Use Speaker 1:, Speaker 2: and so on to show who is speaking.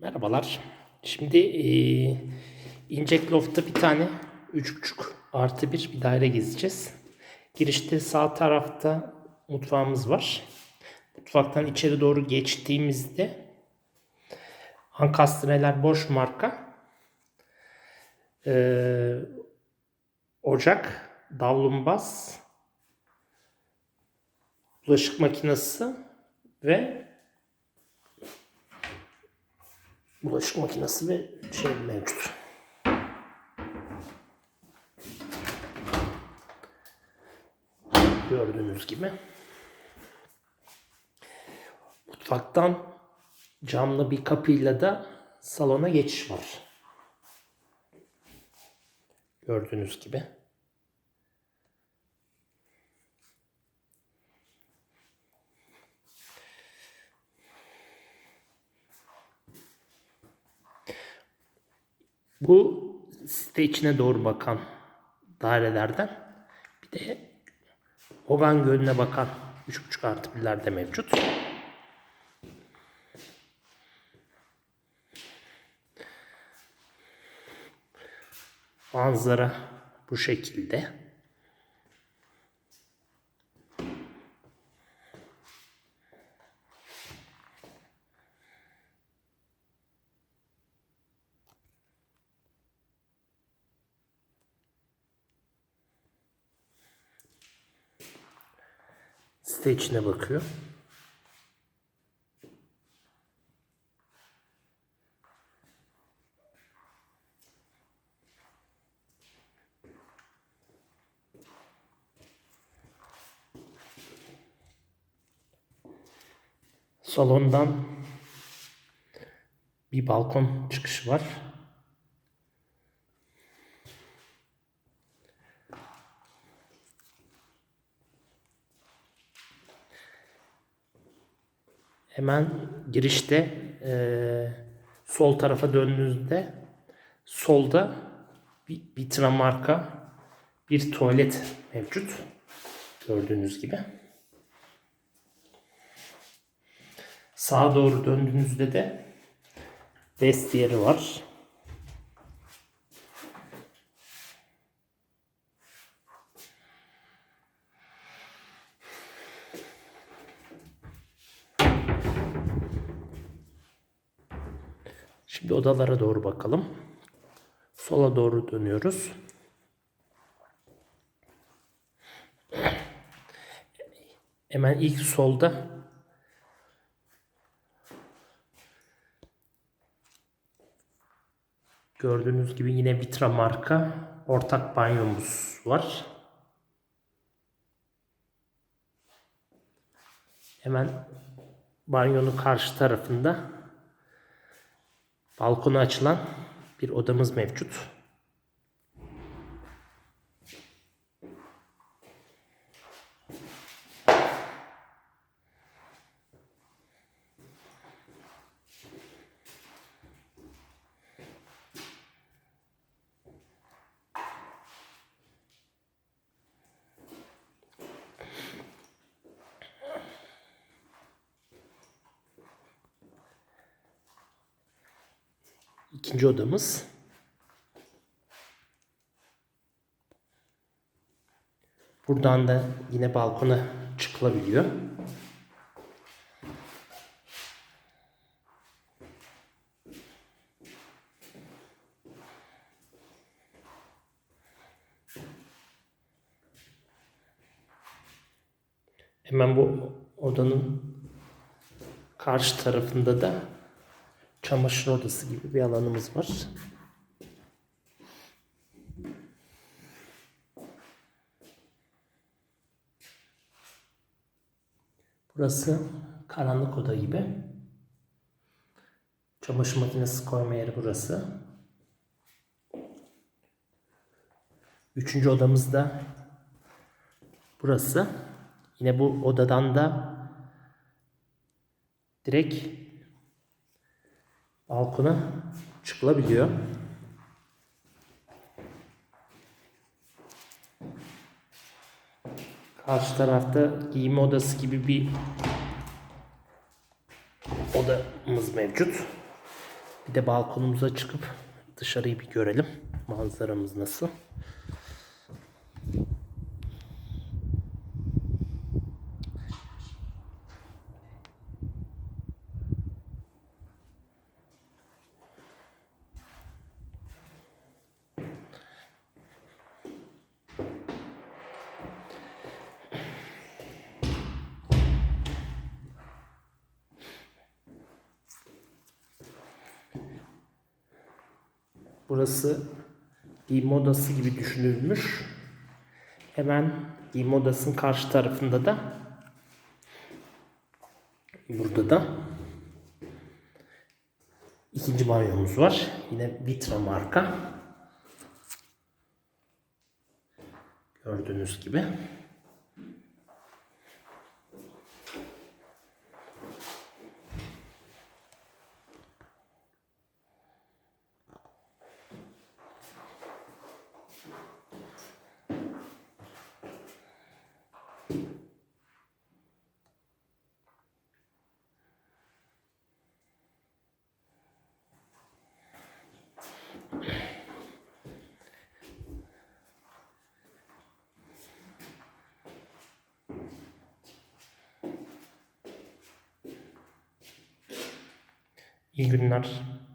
Speaker 1: Merhabalar. Şimdi eee İncek Loft'ta bir tane 3.5 artı bir bir daire gezeceğiz. Girişte sağ tarafta mutfağımız var. Mutfaktan içeri doğru geçtiğimizde Ankastreler boş marka. Eee, ocak, davlumbaz, bulaşık makinesi ve bulaşık makinesi ve şey mevcut. Gördüğünüz gibi. Mutfaktan camlı bir kapıyla da salona geçiş var. Gördüğünüz gibi. Bu site içine doğru bakan dairelerden bir de Hogan Gölü'ne bakan 3.5 artı birler de mevcut. Manzara bu şekilde. Site içine bakıyor. Salondan bir balkon çıkışı var. Hemen girişte eee, sol tarafa döndüğünüzde solda bir, bir tram marka bir tuvalet mevcut. Gördüğünüz gibi. Sağa doğru döndüğünüzde de vestiyeri var. Şimdi odalara doğru bakalım. Sola doğru dönüyoruz. Hemen ilk solda gördüğünüz gibi yine Vitra marka ortak banyomuz var. Hemen banyonun karşı tarafında balkona açılan bir odamız mevcut. İkinci odamız. Buradan da yine balkona çıkılabiliyor. Hemen bu odanın karşı tarafında da çamaşır odası gibi bir alanımız var. Burası karanlık oda gibi. Çamaşır makinesi koyma yeri burası. Üçüncü odamız da burası. Yine bu odadan da direkt balkona çıkılabiliyor. Karşı tarafta giyinme odası gibi bir odamız mevcut. Bir de balkonumuza çıkıp dışarıyı bir görelim. Manzaramız nasıl? Burası giyim odası gibi düşünülmüş. Hemen giyim odasının karşı tarafında da burada da ikinci banyomuz var. Yine Vitra marka. Gördüğünüz gibi. İyi günler.